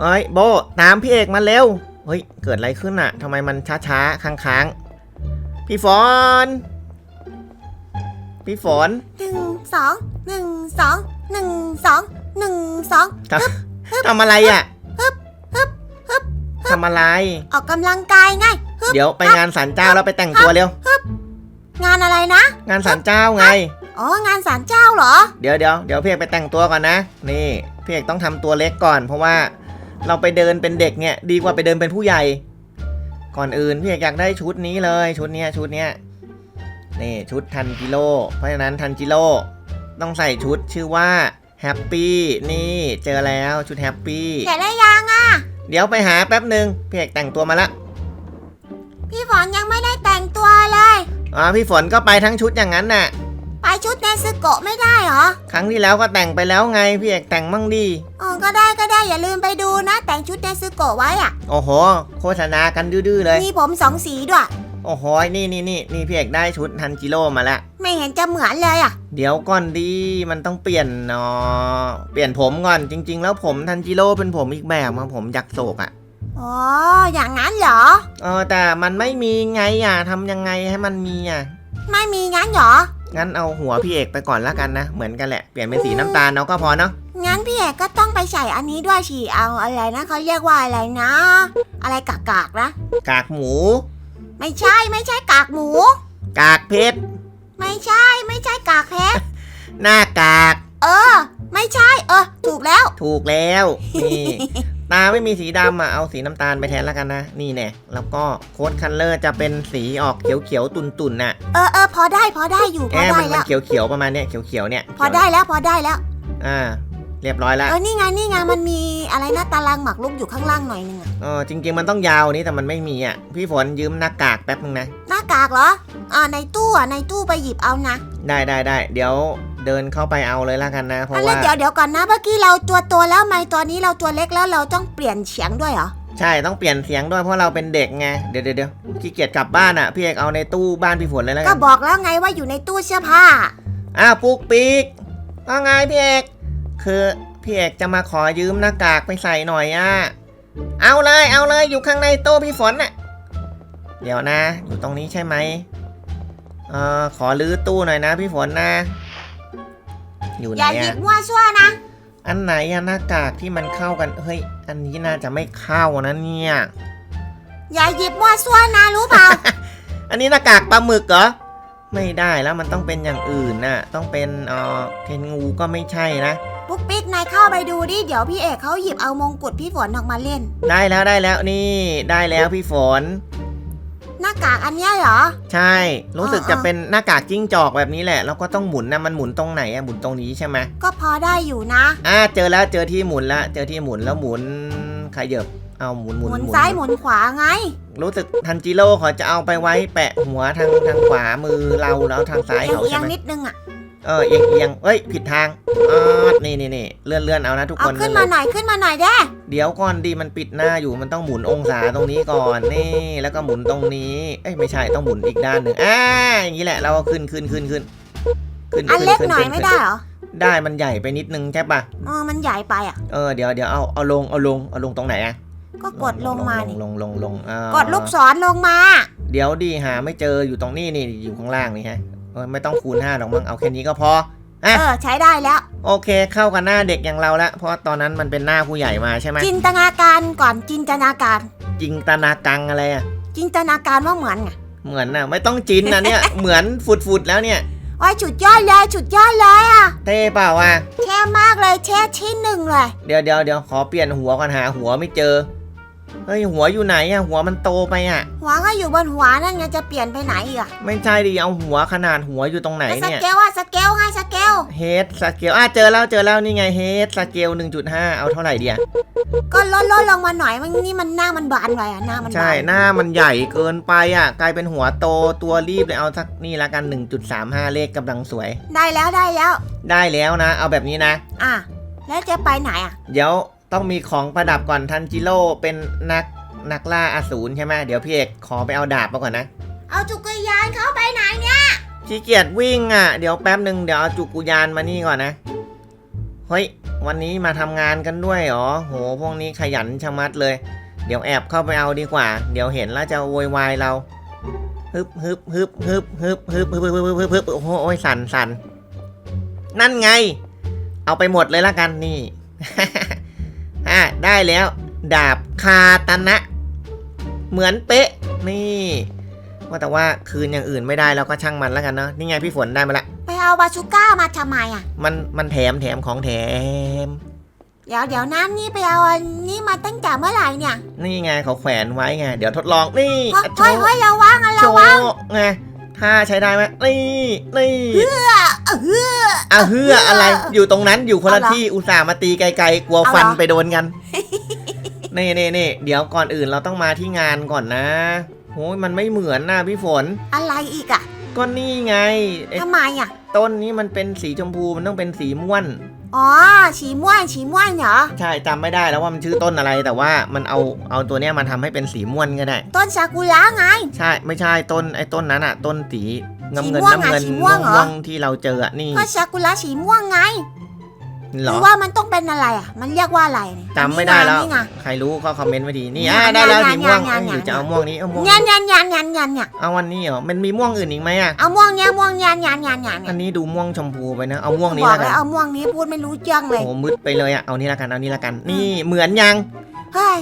เฮ้ยโบตามพี่เอกมาเร็ว เฮ้ย เกิดอะไรขึ้นอะทำไมมันช้าๆ ค้างๆ พี่ฝน พี่ฝนหนึ่งสองหนึ่งสองหนึ่งสองหนึ่งสองทำทำอะไรอะทำอะไร ออกกำลังกายไงฮึบเดี๋ยวไปงานศาลเจ้าแล้วไปแต่งตัวเร็ว งานอะไรนะ งานศาลเจ้าไง อ๋อ งานศาลเจ้าเหรอ เดี๋ยวเดี๋ยวเดี๋ยวพี่เอกไปแต่งตัวก่อนนะ นี่พี่เอกต้องทำตัวเล็กก่อน เพราะว่า เราไปเดินเป็นเด็กเนี่ยดีกว่าไปเดินเป็นผู้ใหญ่ ก่อนอื่นพี่เอกอยากได้ชุดนี้เลยชุดเนี้ยชุดเนี้ยนี่ชุดทันจิโร่เพราะฉะนั้นทันจิโร่ต้องใส่ชุดชื่อว่าแฮปปี้นี่เจอแล้วชุดแฮปปี้แต่ละยังอะ เดี๋ยวไปหาแป๊บหนึ่งพี่เอกแต่งตัวมาละพี่ฝนยังไม่ได้แต่งตัวเลยอ๋อพี่ฝนก็ไปทั้งชุดอย่างนั้นน่ะ ไปชุดเนซึโกะไม่ได้เหรอ ครั้งที่แล้วก็แต่งไปแล้วไงพี่เอกแต่งมั่งดีอ๋อก็ได้ก็ ได้อย่าลืมไปดูนะ แต่งชุดเนซึโกะไว้อะโอ้โห โฆษณากันดื้อๆเลย มีผมสองสีด้วย โอ้โห นี่นี่นี่นี่พี่เอกได้ชุดทันจิโร่มาแล้ว ไม่เห็นจะเหมือนเลยอะ เดี๋ยวก่อนดีมันต้องเปลี่ยนเนาะเปลี่ยนผมก่อนจริง ๆ แล้วผมทันจิโร่เป็นผมอีกแบบมาผมยักษ์โศกอะ่ะอ๋ออย่างนั้นเหรอ เออแต่มันไม่มีไงอะทำยังไงให้มันมีอะ ไม่มีงั้นเหรอ งั้นเอาหัวพี่เอกไปก่อนละกันนะ เหมือนกันแหละ เปลี่ยนเป็นสีน้ำตาลเนาะก็พอเนาะ งั้นพี่เอกก็ต้องไปใส่อันนี้ด้วยฉีเอาอะไรนะเขาเรียกว่าอะไรนะ อะไรกากากๆนะ กากหมู ไม่ใช่ไม่ใช่กากหมู กากเพชร ไม่ใช่ไม่ใช่กากเพชร หน้ากาก เออ ไม่ใช่ เออ ถูกแล้ว ถูกแล้ว นี่ ตาไม่มีสีดำอะเอาสีน้ำตาลไปแทนละกันนะ นี่แน่แล้วก็โค้ดคันเลอร์จะเป็นสีออกเขียวๆตุ่นๆน่ะเออเออพอได้พอได้อยู่พแออมได้มันมัแล้นวเขียวๆประมาณเนี้ยเขียวๆเนี่ยพอได้แล้วพอได้แล้วอ่า เรียบร้อยแล้วเออนี่ไงนี่ไงมันมีอะไรนะตารางหมากรุกอยู่ข้างล่างหน่อยนึงอะเออจริง ๆ มันต้องยาวนี้แต่มันไม่มีอะพี่ฝนยืมหน้ากากแป๊บนึงนะ หน้ากากเหรออ่าในตู้อะในตู้ไปหยิบเอานะได้ได้ได้เดี๋ยว เดินเข้าไปเอาเลยละกันนะ เพอัราะนแล้วว่า เดี๋ยวเดี๋ยวก่อนนะเมื่อกี้เราตัวโตแล้วไหมตอนนี้เราตัวเล็กแล้วเราต้องเปลี่ยนเสียงด้วยเหรอใช่ต้องเปลี่ยนเสียงด้วยเพราะเราเป็นเด็กไงเดี๋ยวเดี๋ยวเดี๋ยวขี้เกียจกลับบ้านอะพี่เอกเอาในตู้บ้านพี่ฝนเลยแล้วก็กันบอกแล้วไงว่าอยู่ในตู้เสื้อผ้าอ้าวปุ๊กปิ๊กว่าไงพี่เอกคือพี่เอกจะมาขอยืมหน้ากากไปใส่หน่อยอะเอาเลยเอาเลยอยู่ข้างในตู้พี่ฝนน่ะเดี๋ยวนะ อยู่ตรงนี้ใช่ไหมเออขอลื้อตู้หน่อยนะพี่ฝนนะ อยู่ไหอนย่าหยิอะบมั่วซั่วนะ อันไหนอะหน้ากากที่มันเข้ากันเฮ้ยอันนี้น่าจะไม่เข้านะเนี่ย อย่าหยิบมั่วซั่วนะรู้เปล่า อันนี้หน้ากากปลาหมึกเหรอไม่ได้แล้วมันต้องเป็นอย่างอื่นน่ะต้องเป็นเอ่อเทนงูก็ไม่ใช่นะ ปุ๊กปิ๊กนายเข้าไปดูดิ เดี๋ยวพี่เอกเขาหยิบเอามงกุฎพี่ฝนออกมาเล่น ได้แล้วได้แล้วนี่ได้แล้วพี่ฝน หน้ากากอันเนี้ยเหรอ ใช่ รู้สึกอ๋อจะเป็นหน้ากากจิ้งจอกแบบนี้แหละ แล้วก็ต้องหมุนนะมันหมุนตรงไหนอะหมุนตรงนี้ใช่ไหมก็พอได้อยู่นะ อ่าเจอแล้วเจอที่หมุนแล้วเจอที่หมุนแล้วหมุนขยับเอาหมุนหหมุนมุนซ้ายหมุนขวาไง รู้สึกทันจิโร่เขาจะเอาไปไว้แปะหัวทางทางขวามือเราแล้วทางซ้ายเอียงเขาเอีใช่ยงไหมนิดนึงอะ เออเอียงเอียงเอ้ยผิดทางอ๋อนี่นี่นี่เลื่อนเลื่อนเอานะทุกเอาคนขึ้นเลื่มาอนหน่อยขึ้นมาหน่อยเด้เดี๋ยวก่อนดีมันปิดหน้าอยู่มันต้องหมุนองศาตรงนี้ก่อนนี่แล้วก็หมุนตรงนี้ เอ้ยไม่ใช่ต้องหมุนอีกด้านหนึ่งอ่าอย่างนี้แหละเราก็ขึ้นขึ้นขึ้นขึ้นขึ้นอันขึ้เล็กขึ้หน่อยขึ้ไม่ได้เหรอได้มันใหญ่ไปนิดนึงใช่ปะเออมันใหญ่ไปอะเออเดี๋ยวเดี๋ยวเอาเอาลงเอาลงเอาลงตรงไหนอะก็กดลงมานี่ลงลงลงเออกดลูกศรลงมา เดี๋ยวดีหาไม่เจออยู่ตรงนี้นี่อยู่ข้างล่างนี่ฮะเออไม่ต้องคูณห้าหรอกมั้งเอาแค่นี้ก็พออะเออใช้ได้แล้ว โอเคเข้ากับหน้าเด็กอย่างเราละเพราะตอนนั้นมันเป็นหน้าผู้ใหญ่มาใช่ไหมจินตนาการก่อนจินตนาการ จิงตนากังอะไรอะจินตนาการว่าเหมือนไงเหมือนน่ะไม่ต้องจินนะเนี่ย เหมือนฟุดฟุดๆแล้วเนี่ยโอ้ยฉุดยอดเลยฉุดยอดเลยอะเท่เปล่าวะเท่มากเลยเท่ที่หนึ่งเลย เดี๋ยวเดี๋ยวเดี๋ยวขอเปลี่ยนหัวก่อนหาหัวไม่เจอ เฮ้ยหัวอยู่ไหนอะหัวมันโตไปอะหัวก็อยู่บนหัวนั่นไงจะเปลี่ยนไปไหนอีกอะไม่ใช่ดิเอาหัวขนาดหัวอยู่ตรงไหนแล้วสเนี่ยเกลอะสเกลไงสเกลเฮดสเกลอะเจอแล้วเจอแล้วนี่ไงเฮดสเกล1.5 เอาเท่าไหร่เดียก็ลดลดลงมาหน่อยมันนี่มันหน้ามันบานไปอะหน้ามันใช่บานหน้ามันใหญ่เกินไปอะกลายเป็นหัวโตตัวรีบเลยเอาสักนี่ละกัน 1.35 เลขกำลังสวย ได้แล้วได้แล้ว ได้แล้วนะ เอาแบบนี้นะ อะแล้วจะไปไหนอะเดี๋ยว ต้องมีของประดับก่อนทันจิโร่เป็นนักนักล่าอสูรใช่ไหมเดี๋ยวพี่เอกขอไปเอาดาบมาก่อนนะ เอาจักรยานเข้าไปไหนเนี่ยขี้เกียจวิ่งอะเดี๋ยวแป๊บหนึ่งเดี๋ยวเอาจุกุยานมานี่ก่อนนะเฮ้ยวันนี้มาทำงานกันด้วยเหรอโหพวกนี้ขยันชะมัดเลย เดี๋ยวแอบเข้าไปเอาดีกว่า เดี๋ยวเห็นแล้วจะโวยวายเราฮึบฮึบฮึบฮึบฮึบฮึบฮึบฮึบฮึบฮึบฮึบโอ้โหโอ้ยสั่นสั่นนั่นไง เอาไปหมดเลยละกันนี่ อะได้แล้ว ดาบคาตนะ เหมือนเป๊ะ นี่ ว่าแต่ว่าคืนอย่างอื่นไม่ได้แล้วก็ช่างมันแล้วกันเนาะนี่ไงพี่ฝนได้มาละ ไปเอาบาชูก้ามาทำไมอะ มันมันแถมแถมของแถม เดี๋ยวเดี๋ยวน้ำนี่ไปเอาอันนี้มาตั้งแต่เมื่อไหร่เนี่ยนี่ไงเขาแขวนไว้ไง เดี๋ยวทดลองนี่เฮ้ยโชเฮ้ยว์เฮ้ยระวังอะโชระวังว์ไงถ้าใช้ได้ไหมนี่นี่ เออ เฮืออะเฮืออะไรอยู่ตรงนั้นอยู่คนละเอาเหรอที่อุตส่าห์มาตีไกลๆกลัวเอาเหรอ ฟันไปโดนกัน นี่นี่นี่เดี๋ยวก่อนอื่นเราต้องมาที่งานก่อนนะโอ้ยมันไม่เหมือนนะพี่ฝน อะไรอีกอะก็นี่ไงไอ้ทำไมอะ ต้นนี้มันเป็นสีชมพูมันต้องเป็นสีม่วน อ๋อฉีม่วงฉีม่วงเหรอ ใช่จำไม่ได้แล้วว่ามันชื่อต้นอะไร แต่ว่ามันเอาเอาตัวเนี้ยมาทำให้เป็นสีม่วนก็ได้ ต้นซากุระไง ใช่ไม่ใช่ต้นไอ้ต้นนั้นอะต้นสีน้ำเงินสีม่วงน้ำเงินอะสีม่วงเหรอ ม่วงที่เราเจออะนี่ ก็ซากุระสีม่วงไง เหหรรืออว่ามันต้องเป็นอะไรอะ มันเรียกว่าอะไรเนี่ยจำไม่ได้แล้ว นี่ไง ใครรู้ก็คอมเมนต์ไว้ดีนี่นี่อะไงได้แล้วงานสีม่วงงานเอ้ยหรืองานจะเอาม่วงนี้เอาม่วงยันยันยันยันยันเนี่ยเอาวันนี้เหรอ มันมีม่วงอื่นอีกไหมอะเอาม่วงเนี่ยม่วงยันยันยันยันอันนี้ดูม่วงชมพูไปนะ เอาม่วงนี้บอกแล้วกัแล้นวเอาม่วงนี้พูดไม่รู้เรื่องเลย โอ้มืดไปเลยอะเอานี่ละกัน เอานี่ละกัน นี่เหมือนยัง เฮ้ย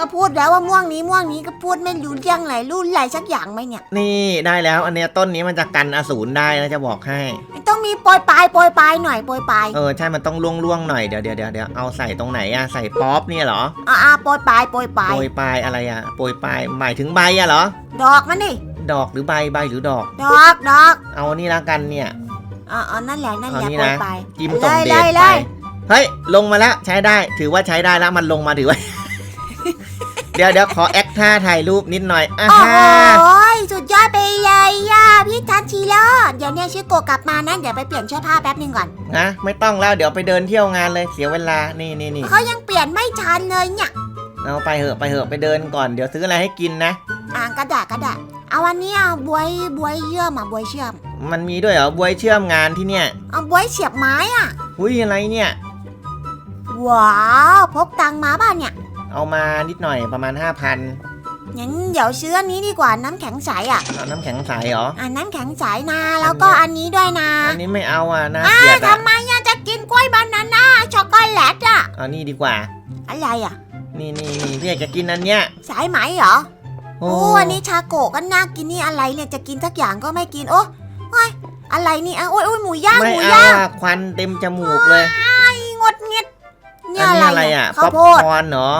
ก็พูดแล้วว่าม่วงนี้ม่วงนี้ก็พูดไม่รู้เรื่องเลยรุ่นอะไรสักอย่างไหมเนี่ย นี่ได้แล้วอันเนี้ยต้นนี้มันจะกันอสูรได้นะจะบอกให้มันต้องมีโปรยปลายโปรยปลายหน่อยโปรยปลายเออใช่มันต้องล่วงล่วงๆหน่อยเดี๋ยวเดี๋ยวเดี๋ยวเดี๋ยวเอาใส่ตรงไหนอะใส่ป๊อปเนี่ยเหรออ่าโปรยปลายโปรยปลายโปรยปลายอะไรอะโปรยปลายหมายถึงใบอะเหรอ ดอกมันนี่ดอกหรือใบใบหรือดอก ดอกดอกเอานี่ละกันเนี่ยอ่าอ่านั่นแหละนั่นแหละเอานี่โปรนะ ยปลาย จิ้มส่งเดเลชยเลไปยเฮ้ยลงมาแล้วใช้ได้ถือว่าใช้ได้แล้วมันลงมาถือว่า เดี๋ยวเดี๋ยวขอแอคท่าถ่ายรูปนิดหน่อยอ่าโอ้โหฮะสุดยอดไปเลยย่าพี่ทันทีโร่เดี๋ยวเนี่ยชื่อโกกลับมานะเดี๋ยวไปเปลี่ยนเสื้อผ้าแป๊บหนึงก่อน นะไม่ต้องแล้วเดี๋ยวไปเดินเที่ยวงานเลยเสียเวลานี่นี่นี่เขายังเปลี่ยนไม่ทันเลยเนี่ย เอาไปเหอะไปเหอะไปเดินก่อนเดี๋ยวซื้ออะไรให้กินนะ อ่างกระดาษกระดาษเอาวันนี้เอาบวยบวยเชื่อมอะบวยเชื่อมมันมีด้วยเหรอบวยเชื่อมงานที่เนี่ยเอาบวยเสียบไม้อะ อุ้ยอะไรเนี่ย ว้าวพกตังค์มาป่ะเนี่ย เอามานิดหน่อยประมาณ 5,000งั้นเดี๋ยวซื้ออันนี้ดีกว่าน้ำแข็งใสอะเอาน้ำแข็งใสเหรอ อ่าน้ำแข็งใสนะ แล้วก็อันนี้ด้วยนะอันนี้ไม่เอาอะน่าอ่าเกลียดอะทำไมอะจะกินกล้วยบานาน่าช็อกโกแลตอะเอานี่ดีกว่า อะไรอะ นี่นี่นี่พี่อยากจะกินอันเนี้ย สายไหมเหรอ โอ้โอ้อันนี้ชาโกะก็น่ากินนี่อะไรเนี่ยจะกินสักอย่างก็ไม่กินโอ้โอ้ยอะไรนี่อะโอ้ยโอ้ยหมูย่างไม่หมูเอาย่างอะควันเต็มจมูกเลยงดเงียด เนี่ยอันอะไรนี้อะไรเนี่ยอะข้าวโพดป๊อปคอร์นเหรอ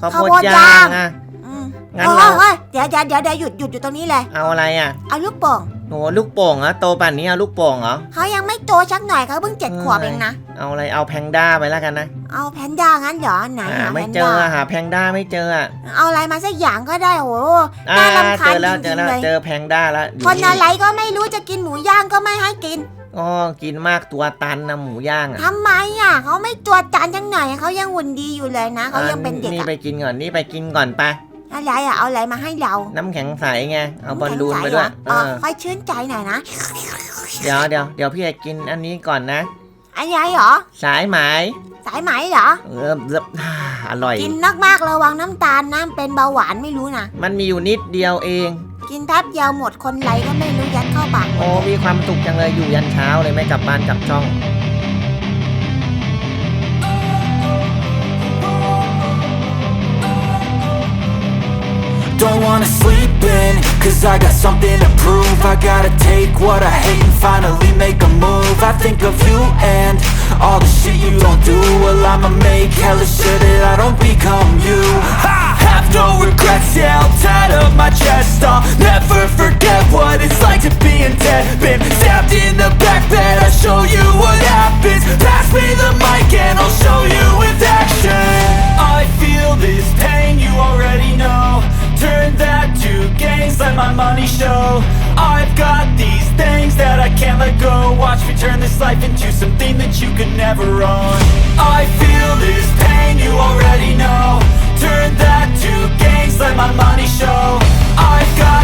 ข้าวโพข้าวดโพดย่าย่าง งอะ อืมงั้นโอ้เรายโอ้ยเดี๋ยวเดี๋ยวเดี๋ยวเดี๋ยวหยุดหยุดอยู่ตรงนี้เลยเอาอะไรอะเอาลูกโป่งโหลูกโป่งเหรอะโตป่านนี้เอาลูกโป่งเหรอ เขายังไม่โตชักหน่อยเขาเพิ่งเจ็ดเอ้ย ขวบเองนะเอาอะไรเอาแพงด้าไปแล้วกันนะเอาแพนด้างั้นเหรอไหนอ่าหาแพไม่นเจด้าออะหาแพงด้าไม่เจออะเอาอะไรมาสักอย่างก็ได้โอ้โหอ่าน่ารำคาญเจอแล้วจเจริองแล้วๆเลย เจอแพงด้าแล้วอยู่คนอะไรก็ไม่รู้จะกินหมูย่างก็ไม่ให้กิน อ๋อกินมากตัวตันนะหมูย่างอะทำไมอะเขาไม่ตัวจานจังหน่อยเขายังหุ่นดีอยู่เลยนะเขายังเป็นเด็กนี่อะไปกินก่อนนี่ไปกินก่อนไปอะไรอะเอาอะไรมาให้เราน้ำแข็งใสไงเอาบอลน้ำแข็งลูนใสไปเหรด้วยอเออ๋ออค่อยชื่นใจหน่อยนะเดี๋ยวเดี๋ยวเดี๋ยวพี่จะกินอันนี้ก่อนนะอะไรเหรอสายไหมสายไหมเหรอเออเอบอ่าอร่อยกินมากๆระวังน้ำตาลน้ำเป็นเบาหวานไม่รู้นะมันมีอยู่นิดเดียวเอง กินแป๊บเดียวหมดคนไรก็ไม่รู้ยัดเข้าปากโอ้มีความสุขจังเลยอยู่ยันเช้าเลยไม่กลับบ้านกลับช่อง Don't wanna sleep in, cause I got something to prove I gotta take what I hate and finally make a move I think of you and all the shit you don't do Well I'ma make hella sure that I don't become you I have no regrets, yeah, I'll up my chest. I'll never forget what it's like to be in debt. Been stabbed in the back bed, I'll show you what happens. Pass me the mic and I'll show you with action. I feel this pain, you already know. Turn that to gains, let my money show. I've got these things that I can't let go. Watch me turn this life into something that you could never own. I feel this pain, you already know Turn that to games. let my money show I've got